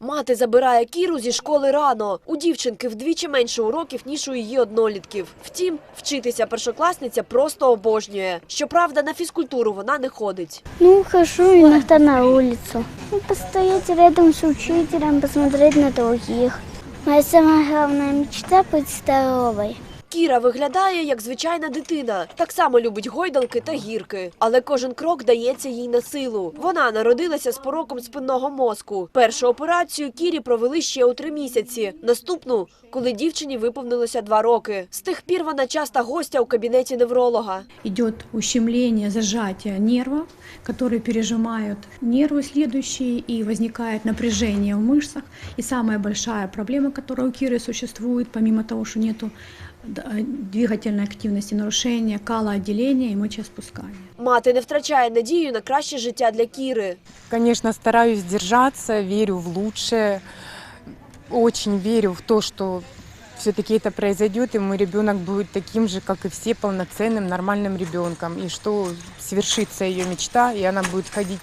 Мати забирає Кіру зі школи рано. У дівчинки вдвічі менше уроків, ніж у її однолітків. Втім, вчитися першокласниця просто обожнює. Щоправда, на фізкультуру вона не ходить. Ну, хожу иногда на улицу. Ну, рядом с учителем, посмотреть на других. Моя самая главная мечта – быть. Кіра виглядає як звичайна дитина. Так само любить гойдалки та гірки. Але кожен крок дається їй на силу. Вона народилася з пороком спинного мозку. Першу операцію Кірі провели ще у три місяці. Наступну, коли дівчині виповнилося два роки. З тих пір вона часта гостя у кабінеті невролога. идет ущемление, зажатие нервов, которые пережимают нервы следующие, и возникает напряжение в мышцах. И самая большая проблема, которая у Киры существует, помимо того, что нету д- э, двигательной активности, нарушение калоотделения и мочеиспускания. Мати не втрачає надію на краще життя для Кіри. Конечно, стараюсь держаться, верю в лучшее. Очень верю в то, что все-таки это произойдет, и мой ребенок будет таким же, как и все, полноценным, нормальным ребенком. И что свершится ее мечта, и она будет ходить,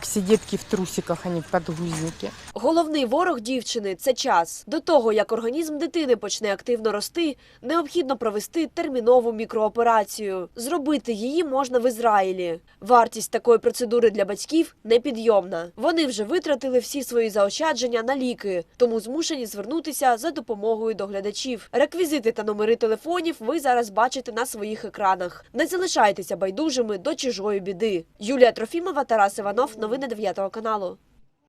все детки в трусиках, а не в подгузнике. Головний ворог дівчини це час. До того, як організм дитини почне активно рости, необхідно провести термінову мікрооперацію. Зробити її можна в Ізраїлі. Вартість такої процедури для батьків непідйомна. Вони вже витратили всі свої заощадження на ліки, тому змушені звернутися за допомогою до глядачів. Реквізити та номери телефонів ви зараз бачите на своїх екранах. Не залишайтеся байдужими до чужої біди. Юлія Трофімова, Тарас Іванов. Новини 9 каналу.